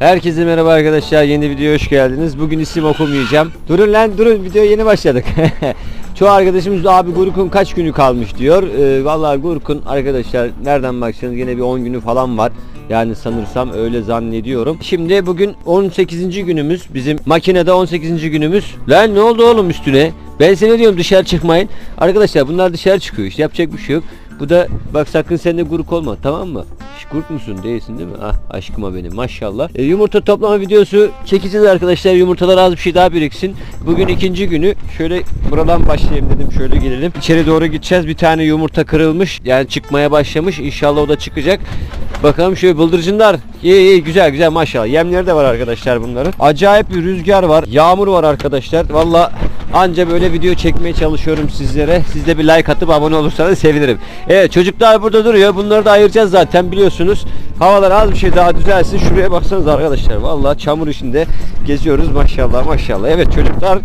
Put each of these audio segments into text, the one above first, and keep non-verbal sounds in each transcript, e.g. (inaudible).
Herkese merhaba arkadaşlar. Yeni videoya hoş geldiniz. Bugün isim okumayacağım. Durun lan durun. Videoya yeni başladık. (laughs) Çoğu arkadaşımız da abi Gurkun kaç günü kalmış diyor. Ee, vallahi Gurkun arkadaşlar nereden baksanız yine bir 10 günü falan var. Yani sanırsam öyle zannediyorum. Şimdi bugün 18. günümüz. Bizim makinede 18. günümüz. Lan ne oldu oğlum üstüne? Ben size diyorum dışarı çıkmayın. Arkadaşlar bunlar dışarı çıkıyor işte yapacak bir şey yok. Bu da bak sakın sen de gurk olma tamam mı? Gurk musun değilsin değil mi? Ah aşkıma benim maşallah. E, yumurta toplama videosu çekeceğiz arkadaşlar. Yumurtalar az bir şey daha biriksin. Bugün ikinci günü. Şöyle buradan başlayayım dedim. Şöyle gelelim. İçeri doğru gideceğiz. Bir tane yumurta kırılmış. Yani çıkmaya başlamış. İnşallah o da çıkacak. Bakalım şöyle bıldırcınlar. İyi iyi güzel güzel maşallah. Yemleri de var arkadaşlar bunların. Acayip bir rüzgar var. Yağmur var arkadaşlar. Valla anca böyle video çekmeye çalışıyorum sizlere. Siz de bir like atıp abone olursanız sevinirim. Evet çocuklar burada duruyor. Bunları da ayıracağız zaten biliyorsunuz. Havalar az bir şey daha düzelsin. Şuraya baksanız arkadaşlar. Valla çamur içinde geziyoruz maşallah maşallah. Evet çocuklar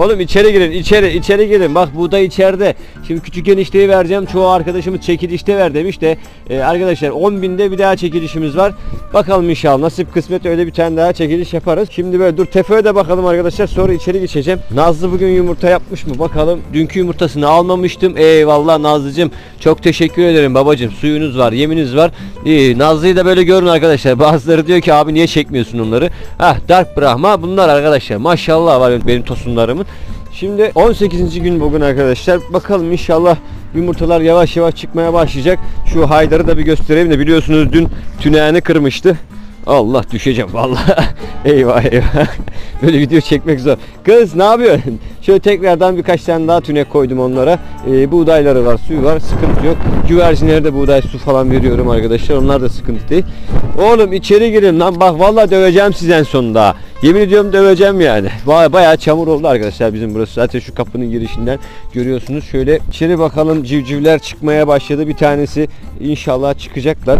Oğlum içeri girin içeri içeri girin bak buğday içeride şimdi küçük enişteyi vereceğim çoğu arkadaşımız çekilişte ver demiş de e, arkadaşlar 10 binde bir daha çekilişimiz var bakalım inşallah nasip kısmet öyle bir tane daha çekiliş yaparız şimdi böyle dur tefeye de bakalım arkadaşlar sonra içeri geçeceğim Nazlı bugün yumurta yapmış mı bakalım dünkü yumurtasını almamıştım eyvallah Nazlıcım çok teşekkür ederim babacım suyunuz var yeminiz var İyi, Nazlı'yı da böyle görün arkadaşlar (laughs) bazıları diyor ki abi niye çekmiyorsun onları Hah Dark Brahma bunlar arkadaşlar maşallah var benim tosunlarımın Şimdi 18. gün bugün arkadaşlar. Bakalım inşallah yumurtalar yavaş yavaş çıkmaya başlayacak. Şu Haydar'ı da bir göstereyim de biliyorsunuz dün tünağını kırmıştı. Allah düşeceğim vallahi. (laughs) eyvah eyvah. (laughs) Böyle video çekmek zor. Kız ne yapıyorsun? Şöyle tekrardan birkaç tane daha tünek koydum onlara. Ee, buğdayları var, suyu var. Sıkıntı yok. Güvercinlere de buğday su falan veriyorum arkadaşlar. Onlar da sıkıntı değil. Oğlum içeri girin lan. Bak vallahi döveceğim sizi en sonunda. Yemin ediyorum döveceğim yani. Baya bayağı çamur oldu arkadaşlar bizim burası. Zaten şu kapının girişinden görüyorsunuz. Şöyle içeri bakalım civcivler çıkmaya başladı. Bir tanesi inşallah çıkacaklar.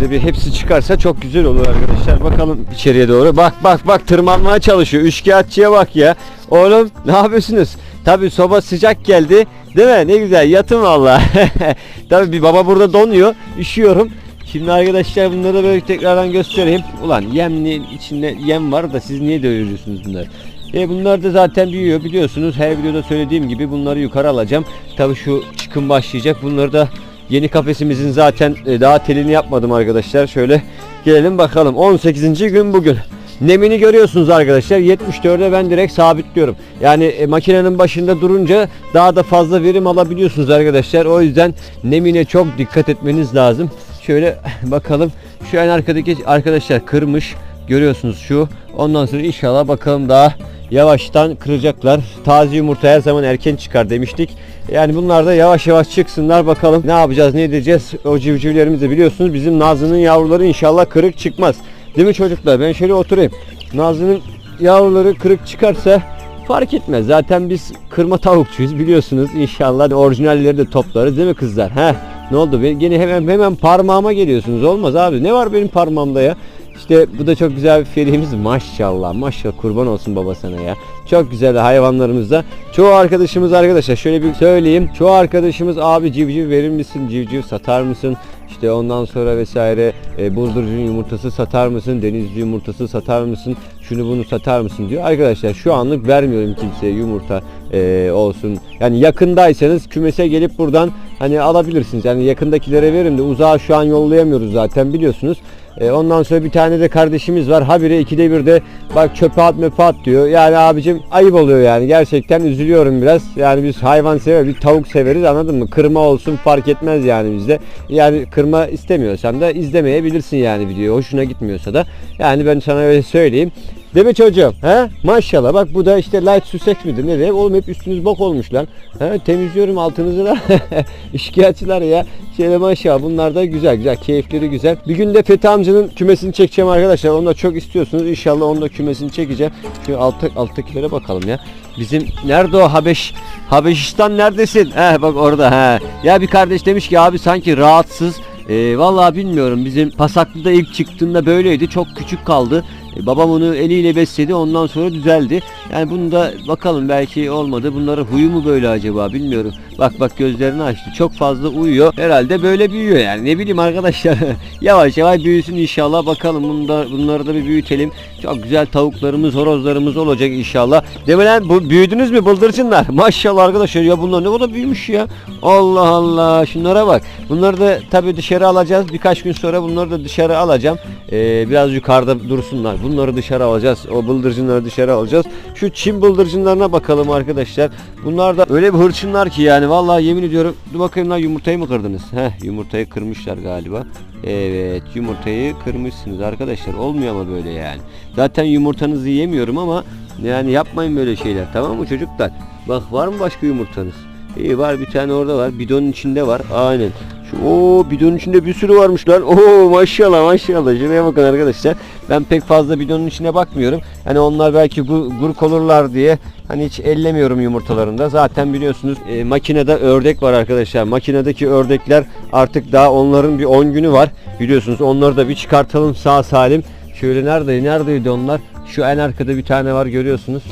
Böyle bir hepsi çıkarsa çok güzel olur arkadaşlar. Bakalım içeriye doğru. Bak bak bak tırmanmaya çalışıyor. Üçkağıtçıya bak ya. Oğlum ne yapıyorsunuz? Tabii soba sıcak geldi. Değil mi? Ne güzel yatın valla. (laughs) Tabii bir baba burada donuyor. Üşüyorum. Şimdi arkadaşlar bunları böyle tekrardan göstereyim. Ulan yemli içinde yem var da siz niye dövüyorsunuz bunları? E bunlar da zaten büyüyor biliyorsunuz. Her videoda söylediğim gibi bunları yukarı alacağım. Tabii şu çıkım başlayacak. Bunları da yeni kafesimizin zaten e, daha telini yapmadım arkadaşlar. Şöyle gelelim bakalım. 18. gün bugün. Nemini görüyorsunuz arkadaşlar. 74'e ben direkt sabitliyorum. Yani e, makinenin başında durunca daha da fazla verim alabiliyorsunuz arkadaşlar. O yüzden nemine çok dikkat etmeniz lazım. Şöyle (laughs) bakalım. Şu en arkadaki arkadaşlar kırmış. Görüyorsunuz şu. Ondan sonra inşallah bakalım daha yavaştan kıracaklar. Taze yumurta her zaman erken çıkar demiştik. Yani bunlar da yavaş yavaş çıksınlar bakalım ne yapacağız ne edeceğiz. O civcivlerimiz de biliyorsunuz bizim Nazlı'nın yavruları inşallah kırık çıkmaz. Değil mi çocuklar? Ben şöyle oturayım. Nazlı'nın yavruları kırık çıkarsa fark etmez. Zaten biz kırma tavukçuyuz biliyorsunuz. İnşallah orijinalleri de toplarız değil mi kızlar? Heh. Ne oldu? Yine hemen hemen parmağıma geliyorsunuz. Olmaz abi. Ne var benim parmağımda ya? İşte bu da çok güzel bir ferimiz. Maşallah maşallah kurban olsun baba sana ya. Çok güzel hayvanlarımızda. Çoğu arkadaşımız arkadaşlar şöyle bir söyleyeyim. Çoğu arkadaşımız abi civciv verir misin? Civciv satar mısın? İşte ondan sonra vesaire e, bıldırcın yumurtası satar mısın? Denizli yumurtası satar mısın? Şunu bunu satar mısın diyor. Arkadaşlar şu anlık vermiyorum kimseye yumurta e, olsun. Yani yakındaysanız kümese gelip buradan hani alabilirsiniz. Yani yakındakilere verin de uzağa şu an yollayamıyoruz zaten biliyorsunuz. E, ondan sonra bir tane de kardeşimiz var. Habire ikide bir de bak çöpe at möpe at diyor. Yani abicim ayıp oluyor yani. Gerçekten üzülüyorum biraz. Yani biz hayvan sever, bir tavuk severiz anladın mı? Kırma olsun fark etmez yani bizde. Yani kırma istemiyorsan da izlemeyebilirsin yani videoyu. Hoşuna gitmiyorsa da. Yani ben sana öyle söyleyeyim. Değil mi çocuğum? He? Maşallah bak bu da işte light sussex midir ne de oğlum hep üstünüz bok olmuş lan. He? Temizliyorum altınızı da. (laughs) İşkiyatçılar ya. Şöyle maşallah bunlar da güzel güzel keyifleri güzel. Bir gün de Fethi amcanın kümesini çekeceğim arkadaşlar. Onu da çok istiyorsunuz. İnşallah onun da kümesini çekeceğim. Şu altta, alttakilere bakalım ya. Bizim nerede o Habeş? Habeşistan neredesin? He bak orada he. Ya bir kardeş demiş ki abi sanki rahatsız. E, vallahi bilmiyorum bizim Pasaklı'da ilk çıktığında böyleydi çok küçük kaldı. E, babam onu eliyle besledi ondan sonra düzeldi. Yani bunu da bakalım belki olmadı. Bunların huyu mu böyle acaba bilmiyorum. Bak bak gözlerini açtı. Çok fazla uyuyor. Herhalde böyle büyüyor yani. Ne bileyim arkadaşlar. (laughs) yavaş yavaş büyüsün inşallah. Bakalım bunda, bunları da bir büyütelim. Çok güzel tavuklarımız, horozlarımız olacak inşallah. Lan? Bu, büyüdünüz mü bıldırcınlar? Maşallah arkadaşlar ya bunlar ne kadar büyümüş ya. Allah Allah. Şunlara bak. Bunları da tabii dışarı alacağız. Birkaç gün sonra bunları da dışarı alacağım. Ee, biraz yukarıda dursunlar. Bunları dışarı alacağız. O bıldırcınları dışarı alacağız. Şu Çin bıldırcınlarına bakalım arkadaşlar. Bunlar da öyle bir hırçınlar ki yani vallahi yemin ediyorum. Dur bakayım lan yumurtayı mı kırdınız? Heh yumurtayı kırmışlar galiba. Evet yumurtayı kırmışsınız arkadaşlar. Olmuyor ama böyle yani. Zaten yumurtanızı yemiyorum ama yani yapmayın böyle şeyler tamam mı çocuklar? Bak var mı başka yumurtanız? İyi var bir tane orada var. Bidonun içinde var. Aynen. Şu o bidonun içinde bir sürü varmış lan. (laughs) Oo maşallah maşallah. Şuraya bakın arkadaşlar. Ben pek fazla bidonun içine bakmıyorum. Hani onlar belki gu- gurk olurlar diye hani hiç ellemiyorum yumurtalarında. Zaten biliyorsunuz e, makinede ördek var arkadaşlar. Makinedeki ördekler artık daha onların bir 10 günü var. Biliyorsunuz onları da bir çıkartalım sağ salim. Şöyle nerede neredeydi onlar? Şu en arkada bir tane var görüyorsunuz.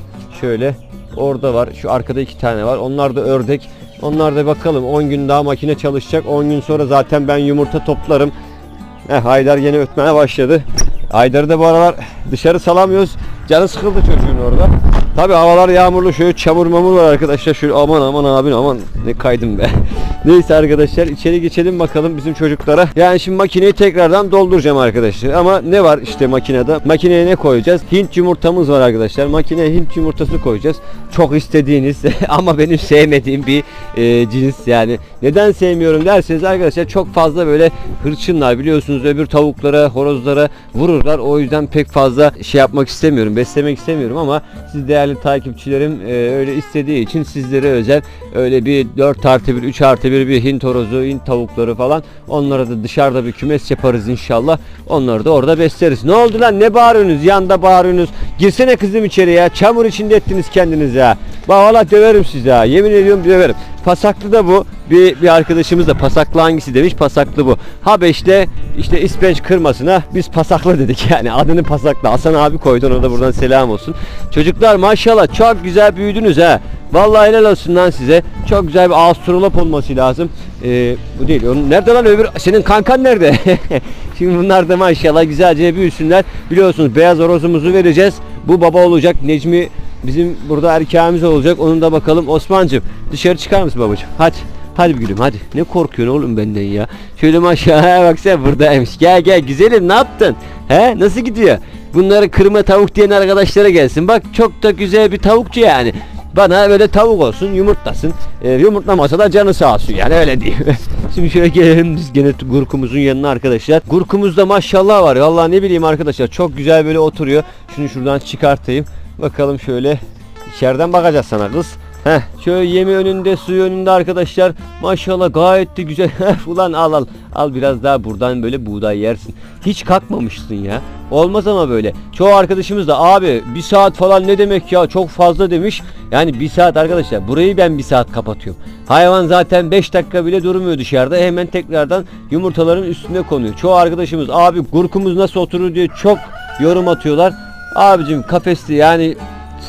Şöyle Orada var. Şu arkada iki tane var. Onlar da ördek. Onlar da bakalım 10 gün daha makine çalışacak. 10 gün sonra zaten ben yumurta toplarım. Heh, Haydar yine ötmeye başladı. Haydar'ı da bu aralar dışarı salamıyoruz. Canı sıkıldı çocuğun orada. Tabi havalar yağmurlu şöyle çamur mamur var arkadaşlar. Şöyle aman aman abin aman ne kaydım be. (laughs) Neyse arkadaşlar içeri geçelim bakalım bizim çocuklara. Yani şimdi makineyi tekrardan dolduracağım arkadaşlar. Ama ne var işte makinede? Makineye ne koyacağız? Hint yumurtamız var arkadaşlar. Makineye Hint yumurtası koyacağız. Çok istediğiniz (laughs) ama benim sevmediğim bir e, cins yani. Neden sevmiyorum derseniz arkadaşlar çok fazla böyle hırçınlar biliyorsunuz öbür tavuklara, horozlara vururlar. O yüzden pek fazla şey yapmak istemiyorum, beslemek istemiyorum ama siz değerli takipçilerim e, öyle istediği için sizlere özel öyle bir 4 artı 1, 3 artı 1 bir Hint horozu, Hint tavukları falan onlara da dışarıda bir kümes yaparız inşallah. Onları da orada besleriz. Ne oldu lan? Ne bağırıyorsunuz? Yanda bağırıyorsunuz. Girsene kızım içeri ya. Çamur içinde ettiniz kendinizi ya. Bak valla döverim sizi ha. Yemin ediyorum döverim. Pasaklı da bu. Bir, bir arkadaşımız da pasaklı hangisi demiş. Pasaklı bu. Habeş'te işte ispenç kırmasına biz pasaklı (laughs) dedik yani. Adını pasaklı. Hasan abi koydu ona da buradan selam olsun. Çocuklar maşallah çok güzel büyüdünüz ha. Vallahi helal olsun lan size. Çok güzel bir astrolop olması lazım. Ee, bu değil. Onun, nerede lan öbür? Senin kankan nerede? (laughs) Şimdi bunlar da maşallah güzelce büyüsünler. Biliyorsunuz beyaz horozumuzu vereceğiz. Bu baba olacak. Necmi bizim burada erkeğimiz olacak. Onun da bakalım. Osman'cığım dışarı çıkar mısın babacığım? Hadi. Hadi bir gülüm hadi. Ne korkuyorsun oğlum benden ya? Şöyle maşallah bak sen buradaymış. Gel gel güzelim ne yaptın? He nasıl gidiyor? Bunları kırma tavuk diyen arkadaşlara gelsin. Bak çok da güzel bir tavukçu yani. Bana böyle tavuk olsun yumurtlasın. Ee, yumurtlamasa da canı sağ olsun yani öyle diyeyim. (laughs) Şimdi şöyle gelelim biz gene gurkumuzun yanına arkadaşlar. Gurkumuzda maşallah var. Vallahi ne bileyim arkadaşlar çok güzel böyle oturuyor. Şunu şuradan çıkartayım. Bakalım şöyle içeriden bakacağız sana kız. Heh, şöyle yemi önünde, suyu önünde arkadaşlar. Maşallah gayet de güzel. (laughs) Ulan al al. Al biraz daha buradan böyle buğday yersin. Hiç kalkmamışsın ya. Olmaz ama böyle. Çoğu arkadaşımız da abi bir saat falan ne demek ya çok fazla demiş. Yani bir saat arkadaşlar burayı ben bir saat kapatıyorum. Hayvan zaten 5 dakika bile durmuyor dışarıda. Hemen tekrardan yumurtaların üstüne konuyor. Çoğu arkadaşımız abi gurkumuz nasıl oturur diye çok yorum atıyorlar. Abicim kafesli yani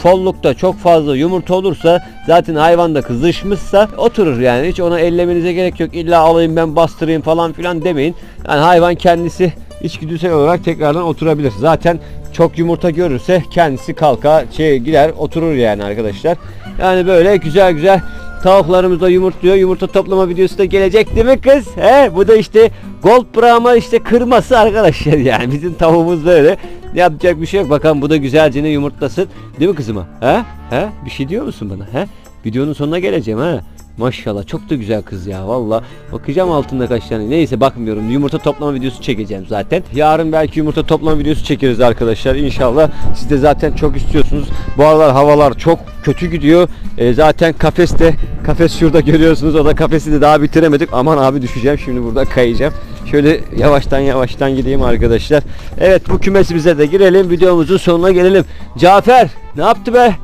follukta çok fazla yumurta olursa zaten hayvan da kızışmışsa oturur yani. Hiç ona ellemenize gerek yok. İlla alayım ben bastırayım falan filan demeyin. Yani hayvan kendisi içgüdüsel olarak tekrardan oturabilir. Zaten çok yumurta görürse kendisi kalka şey gider oturur yani arkadaşlar. Yani böyle güzel güzel Tavuklarımız da yumurtluyor. Yumurta toplama videosu da gelecek değil mi kız? He? Bu da işte Gold Brahma işte kırması arkadaşlar (laughs) yani. Bizim tavuğumuz böyle. Yapacak bir şey yok. Bakalım bu da güzelce ne yumurtlasın. Değil mi kızıma? He? He? Bir şey diyor musun bana? He? Videonun sonuna geleceğim ha. Maşallah çok da güzel kız ya valla. Bakacağım altında kaç tane. Neyse bakmıyorum. Yumurta toplama videosu çekeceğim zaten. Yarın belki yumurta toplama videosu çekeriz arkadaşlar inşallah. Siz de zaten çok istiyorsunuz. Bu aralar havalar çok kötü gidiyor. E, zaten kafeste kafes şurada görüyorsunuz. O da kafesi de daha bitiremedik. Aman abi düşeceğim şimdi burada kayacağım. Şöyle yavaştan yavaştan gideyim arkadaşlar. Evet bu kümesimize de girelim. Videomuzun sonuna gelelim. Cafer ne yaptı be?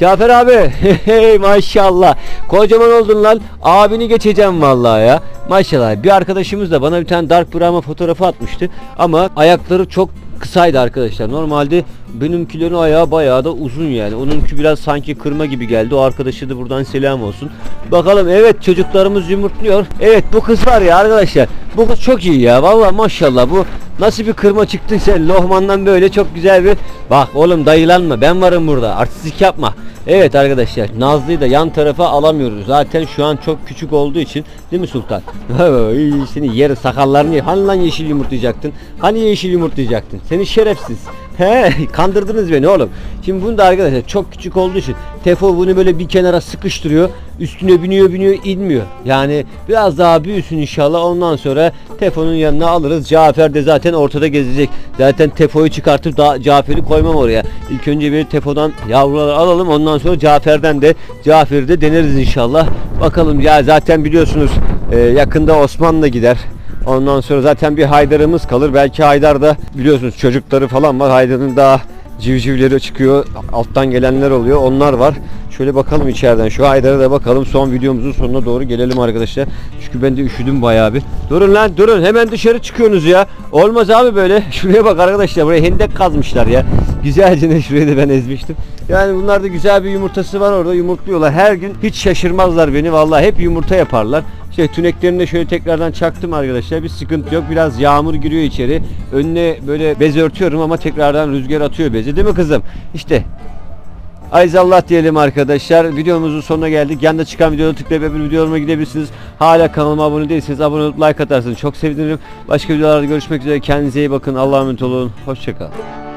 Cafer abi (laughs) hey maşallah kocaman oldun lan abini geçeceğim vallahi ya maşallah bir arkadaşımız da bana bir tane Dark Brahma fotoğrafı atmıştı ama ayakları çok kısaydı arkadaşlar. Normalde benimkilerin ayağı bayağı da uzun yani. Onunki biraz sanki kırma gibi geldi. O arkadaşı da buradan selam olsun. Bakalım evet çocuklarımız yumurtluyor. Evet bu kız var ya arkadaşlar. Bu kız çok iyi ya. Vallahi maşallah bu nasıl bir kırma çıktıysa Lohman'dan böyle çok güzel bir bak oğlum dayılanma ben varım burada artistik yapma. Evet arkadaşlar Nazlı'yı da yan tarafa alamıyoruz. Zaten şu an çok küçük olduğu için değil mi Sultan? (laughs) Seni yeri sakallarını Hani lan yeşil yumurtlayacaktın? Hani yeşil yumurtlayacaktın? Seni şerefsiz. He (laughs) kandırdınız beni oğlum. Şimdi bunu da arkadaşlar çok küçük olduğu için Tefo bunu böyle bir kenara sıkıştırıyor. Üstüne biniyor biniyor inmiyor. Yani biraz daha büyüsün inşallah ondan sonra Tefo'nun yanına alırız. Cafer de zaten ortada gezecek. Zaten Tefo'yu çıkartıp da Cafer'i koymam oraya. İlk önce bir Tefo'dan yavruları alalım ondan sonra Cafer'den de Cafer'i de deneriz inşallah. Bakalım ya zaten biliyorsunuz e, yakında Osman'la gider. Ondan sonra zaten bir Haydar'ımız kalır. Belki Haydar da biliyorsunuz çocukları falan var. Haydar'ın daha civcivleri çıkıyor. Alttan gelenler oluyor. Onlar var. Şöyle bakalım içeriden. Şu Haydar'a da bakalım. Son videomuzun sonuna doğru gelelim arkadaşlar. Çünkü ben de üşüdüm bayağı bir. Durun lan durun. Hemen dışarı çıkıyorsunuz ya. Olmaz abi böyle. (laughs) Şuraya bak arkadaşlar. Buraya hendek kazmışlar ya. Güzelce ne şurayı da ben ezmiştim. Yani bunlar da güzel bir yumurtası var orada. Yumurtluyorlar. Her gün hiç şaşırmazlar beni. Vallahi hep yumurta yaparlar. Şey tüneklerini de şöyle tekrardan çaktım arkadaşlar. Bir sıkıntı yok. Biraz yağmur giriyor içeri. Önüne böyle bez örtüyorum ama tekrardan rüzgar atıyor bezi. Değil mi kızım? İşte Ayzallah diyelim arkadaşlar. Videomuzun sonuna geldik. Yanda çıkan videoda tıklayıp öbür videolarıma gidebilirsiniz. Hala kanalıma abone değilseniz abone olup like atarsınız. Çok sevinirim. Başka videolarda görüşmek üzere. Kendinize iyi bakın. Allah'a emanet olun. Hoşçakalın.